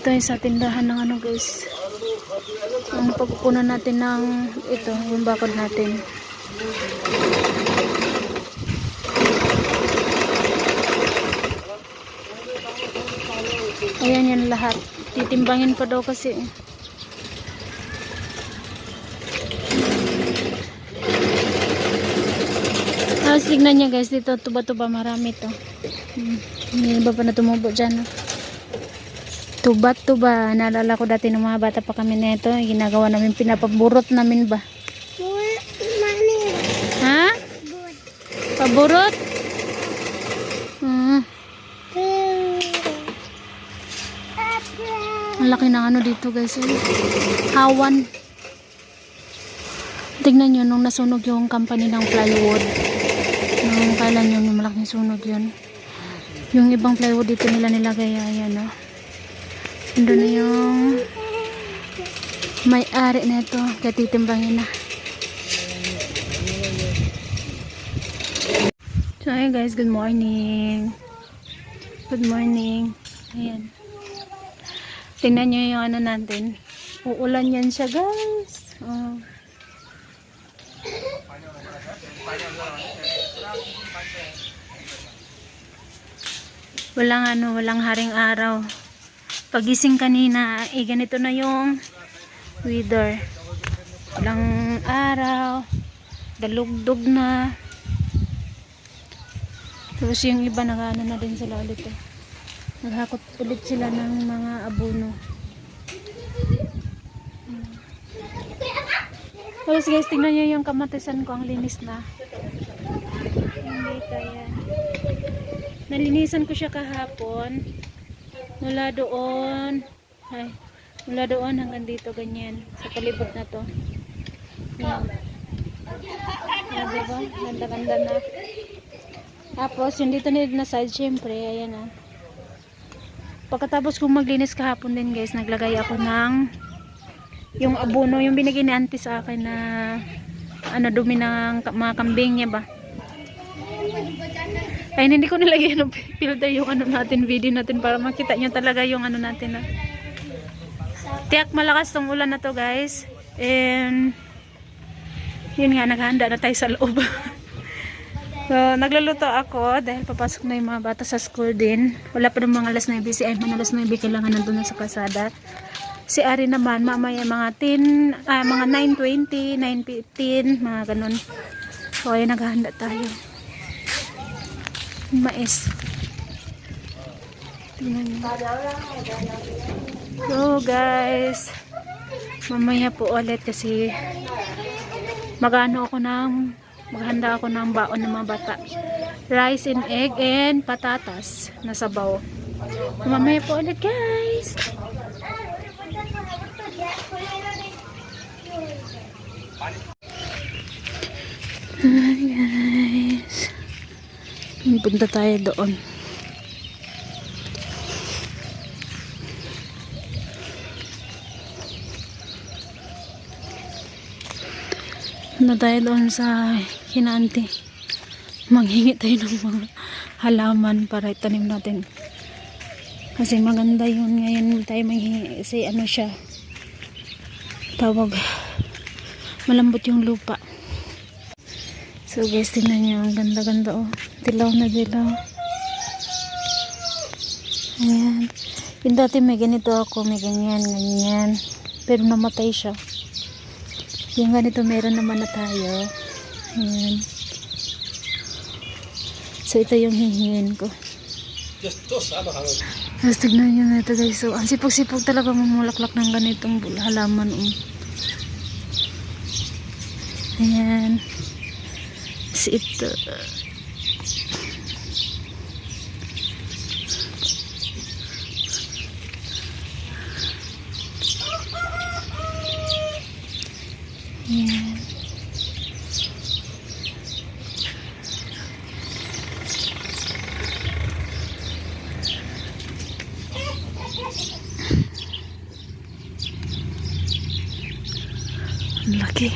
Dito tayo sa tindahan ng ano guys. Ang pagkukunan natin ng ito, yung bakod natin. Ayan yan lahat. Titimbangin pa daw kasi. Tapos tignan niya guys, dito tuba-tuba marami to. Hmm. Hindi ba pa na tumubo dyan? No? Tuba-tuba. Naalala ko dati nung mga bata pa kami nito. Ginagawa namin, pinapaburot namin ba? Ha? Paburot? Hmm. Ang laki ng ano dito guys. Eh. Hawan. Tignan nyo nung nasunog yung company ng plywood. Nung kailan yun yung malaking sunog yun. Yung ibang plywood dito nila nilagay. Ayan o. Ando na yung may-ari na ito. Kaya titimbangin na. So ayun guys, good morning. Good morning. Ayan. Tingnan nyo yung ano natin. Uulan yan siya guys. Oh. Walang ano, walang haring araw. Pagising kanina, eh ganito na yung weather. Walang araw. Dalugdog na. Tapos yung iba nag-ano na din sila ulit eh. Naghakot ulit sila ng mga abono. Hmm. Tapos guys, tingnan nyo yung kamatisan ko. Ang linis na. Hindi kaya. Nalinisan ko siya kahapon. Mula doon. Ay, mula doon hanggang dito ganyan. Sa palibot na to. Yan. Yan, diba? Ganda-ganda na. Tapos, yung dito na side, syempre, ayan ah. Pagkatapos kong maglinis kahapon din guys, naglagay ako ng yung abono, yung binigay ni auntie sa akin na ano, dumi ng mga kambing niya ba. Ay, hindi ko nilagay ng filter yung ano natin, video natin para makita nyo talaga yung ano natin na. Tiyak malakas tong ulan na to guys. And yun nga, naghahanda na tayo sa loob. So, nagluluto ako dahil papasok na yung mga bata sa school din. Wala pa ng mga alas 9. Si Ayman alas 9 kailangan nandun na sa kasada. Si Ari naman, mamaya mga 10, ah, mga 9.20, 9.15, mga ganun. So, ayun, naghahanda tayo. Mais. So, guys. Mamaya po ulit kasi magano ako ng maghanda ako ng baon ng mga bata rice and egg and patatas na sabaw mamaya po ulit guys punta tayo doon. Na tayo doon sa hinanti manghingi tayo ng mga halaman para itanim natin. Kasi maganda yun. Ngayon tayo manghingi kasi ano siya tawag malambot yung lupa. So guys tingnan nyo ang ganda ganda oh dilaw na dilaw ayan yung dati may ganito ako may ganyan ganyan pero namatay siya yung ganito meron naman na tayo. Ayan. So ito yung hihingin ko. Tapos tignan nyo na ito guys. So ang sipag-sipag talaga mamulaklak ng ganitong halaman. Um. Ayan. Si ito. Ayan. Ang laki.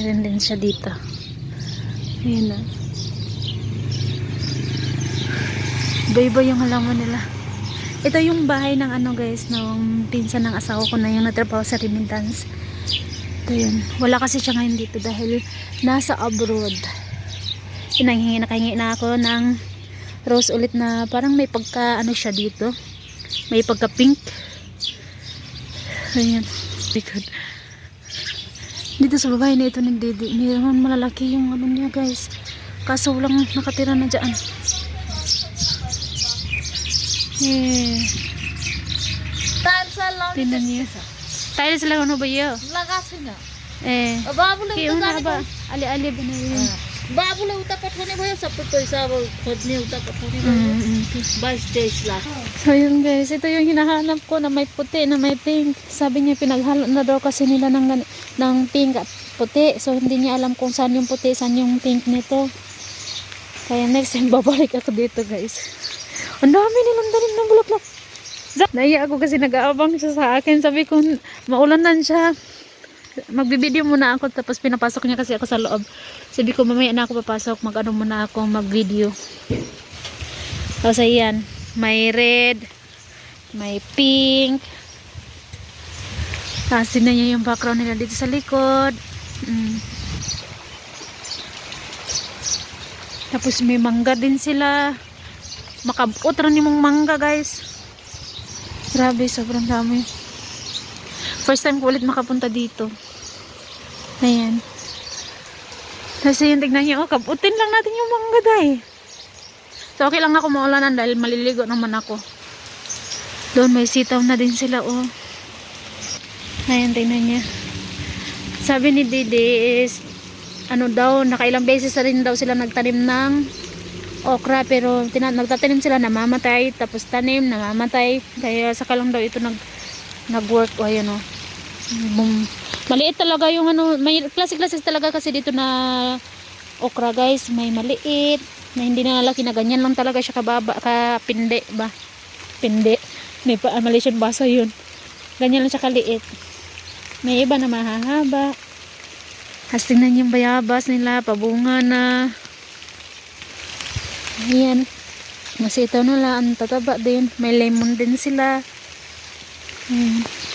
Rin din siya dito. Ayan na. Iba-iba yung halaman nila. Ito yung bahay ng ano guys, ng pinsan ng asawa ko na yung natrabaho sa remittance. Ito yun. Wala kasi siya ngayon dito dahil nasa abroad. Inahingi, nakahingi na ako ng rose ulit na parang may pagka ano siya dito. May pagka pink. Ayan. Likod. Dito sa babae na ito ni Didi, mayroon malalaki yung ano niya guys. Kaso walang nakatira na dyan. Eh, lang. tingnan niyo. Tayo sila ano ba yun? Lagasin na. Eh, Babule kaya uta una ba? Ali-ali ba na yun? Babule boyo sa puto isa ba khodne uta pathone Mm, boyo. mm. 22 days lang. So yun guys, ito yung hinahanap ko na may puti, na may pink. Sabi niya pinaghalo na daw kasi nila ng, ng pink at puti. So hindi niya alam kung saan yung puti, saan yung pink nito. Kaya next time babalik ako dito guys. Ang dami nilang dalim ng bulaklak. Naiya ako kasi nag-aabang siya sa akin. Sabi ko, maulanan siya. Magbibideo muna ako tapos pinapasok niya kasi ako sa loob. Sabi ko, mamaya na ako papasok. Mag-ano muna ako, mag-video. Tapos ayan, may red, may pink. Tapos tingnan niyo yung background nila dito sa likod. Mm. Tapos may mangga din sila. Makabot rin yung mangga guys. Grabe, sobrang dami. First time ko ulit makapunta dito. Ayan. Kasi yung tignan niyo, oh, kabutin lang natin yung mangga dahil. So, okay lang ako maulanan dahil maliligo naman ako. Doon may sitaw na din sila, oh. Ayan, tingnan niya. Sabi ni Didi is, ano daw, nakailang beses na rin daw sila nagtanim ng okra, pero tina- nagtatanim sila, namamatay, tapos tanim, namamatay. Kaya saka lang daw ito nag, nag-work, o ayan, oh. Maliit talaga yung ano, may klase-klase talaga kasi dito na okra guys, may maliit, na hindi na laki na ganyan lang talaga siya kababa, kapindi ba? Pindi. May pa, ah, Malaysian basa yun. Ganyan lang siya kaliit. May iba na mahahaba. Tapos tingnan yung bayabas nila, pabunga na. Ayan. Masitaw na lang, ang tataba din. May lemon din sila. Ayan.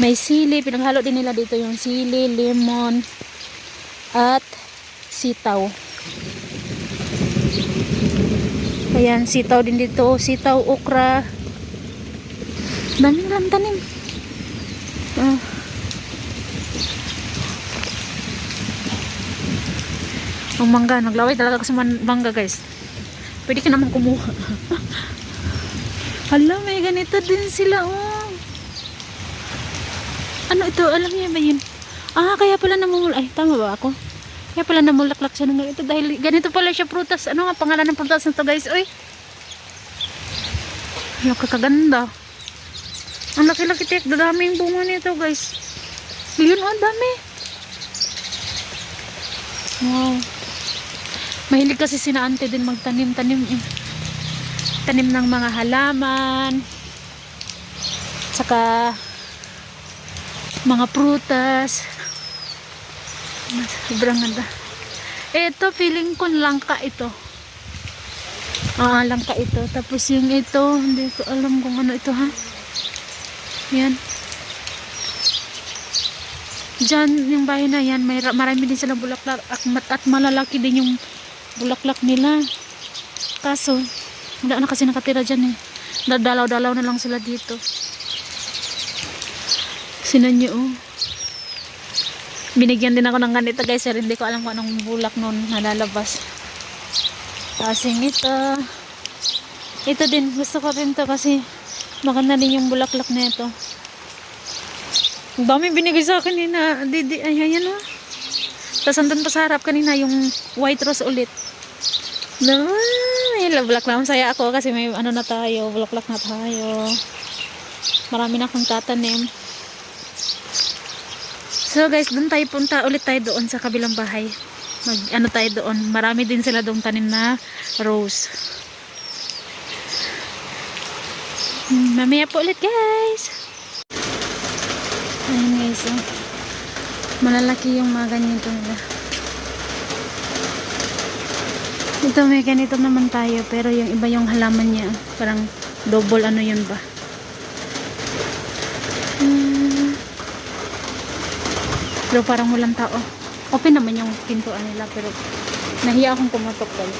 May sili, pinaghalo din nila dito yung sili, lemon, at sitaw. Ayan, sitaw din dito. Sitaw, okra. Dami nilang tanim. Ah. Ang mangga, naglaway talaga man- mangga guys. Pwede ka naman kumuha. Hala, may ganito din sila oh. Ano ito? Alam niya ba yun? Ah, kaya pala namumul... Ay, tama ba ako? Kaya pala namulaklak siya ng ganito dahil ganito pala siya prutas. Ano nga pangalan ng prutas na to guys? Uy! Ano kakaganda. Ang laki-laki tek. Dadami yung bunga nito guys. Yun oh, dami. Wow. Mahilig kasi sina ante din magtanim-tanim. eh. Tanim ng mga halaman. Saka mga prutas. Sobrang ganda. Ito, feeling ko langka ito. Ah, langka ito. Tapos yung ito, hindi ko alam kung ano ito ha. Yan. Diyan, yung bahay na yan, may, marami din silang bulaklak at, at malalaki din yung bulaklak nila. Kaso, wala na kasi nakatira dyan eh. Dadalaw-dalaw na lang sila dito. Sinan nyo oh. Binigyan din ako ng ganito guys. Pero hindi ko alam kung anong bulak nun nalalabas. Kasing ito. Ito din. Gusto ko rin to kasi maganda din yung bulaklak na ito. Ang dami binigay sa akin nina. Didi, ay, ayan oh. Tapos andun pa sa harap kanina yung white rose ulit. No, ay, bulaklak na. Masaya ako kasi may ano na tayo. Bulaklak na tayo. Marami na akong tatanim. So guys, doon tayo punta ulit tayo doon sa kabilang bahay. Mag ano tayo doon. Marami din sila doon tanim na rose. Hmm, mamaya po ulit guys. Ayun guys. Oh. Malalaki yung mga ganito nila. Ito may ganito naman tayo pero yung iba yung halaman niya parang double ano yun ba. Pero parang walang tao. Open naman yung pintuan nila pero nahiya akong pumatok guys.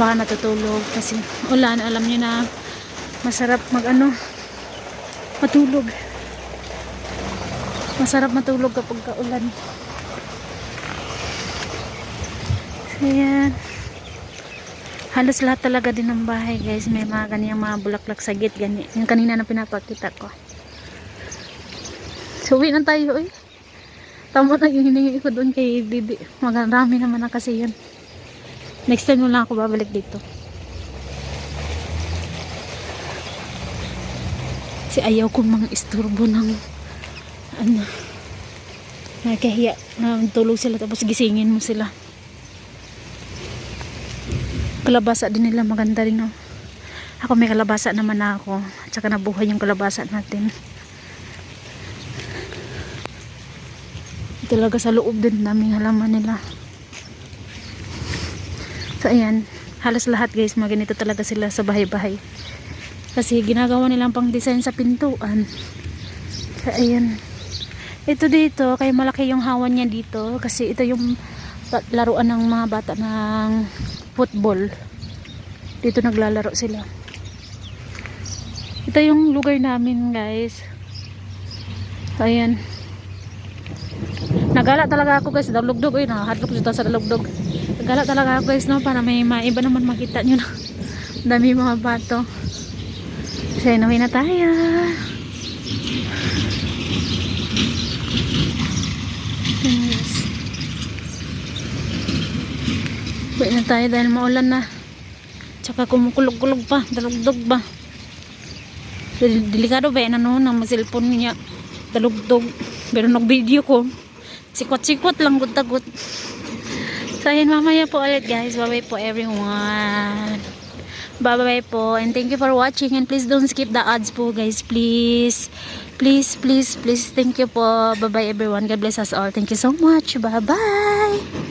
Baka natutulog kasi ulan alam niyo na masarap mag ano matulog. Masarap matulog kapag kaulan. So, yan. Halos lahat talaga din ng bahay, guys. May mga ganyan mga bulaklak sa gate. Ganyan. Yung kanina na pinapakita ko. So, uwi na tayo, eh. Tama na yung hiningi ko doon kay Bibi. Magarami naman na kasi yun. Next time lang ako babalik dito. Kasi ayaw ko mang isturbo ng ano nakahiya na tulog sila tapos gisingin mo sila kalabasa din nila maganda rin oh. ako may kalabasa naman na ako at saka nabuhay yung kalabasa natin talaga sa loob din daming halaman nila so ayan halos lahat guys mga ganito talaga sila sa bahay-bahay kasi ginagawa nilang pang design sa pintuan so ayan ito dito, kaya malaki yung hawan niya dito kasi ito yung laruan ng mga bata ng football. Dito naglalaro sila. Ito yung lugar namin, guys. Ayan. Nagala talaga ako guys, dalugdog eh, nakahatlog dito sa dalugdog. Nagala talaga ako guys, no, para may maiba naman makita nyo na. Dami mga bato. So, inuwi na tayo. Yes. Uwi na tayo dahil maulan na. Tsaka kumukulog-kulog pa, dalugdog ba. Del- Delikado ba yan ano, ng cellphone niya. Dalugdog. Pero nag-video ko. Sikwat-sikwat lang, gut-tagot. So, ayun, mamaya po ulit guys. Bye-bye po everyone. Bye-bye po. And thank you for watching. And please don't skip the ads po guys. Please. Please, please, please. Thank you po. Bye-bye everyone. God bless us all. Thank you so much. Bye-bye.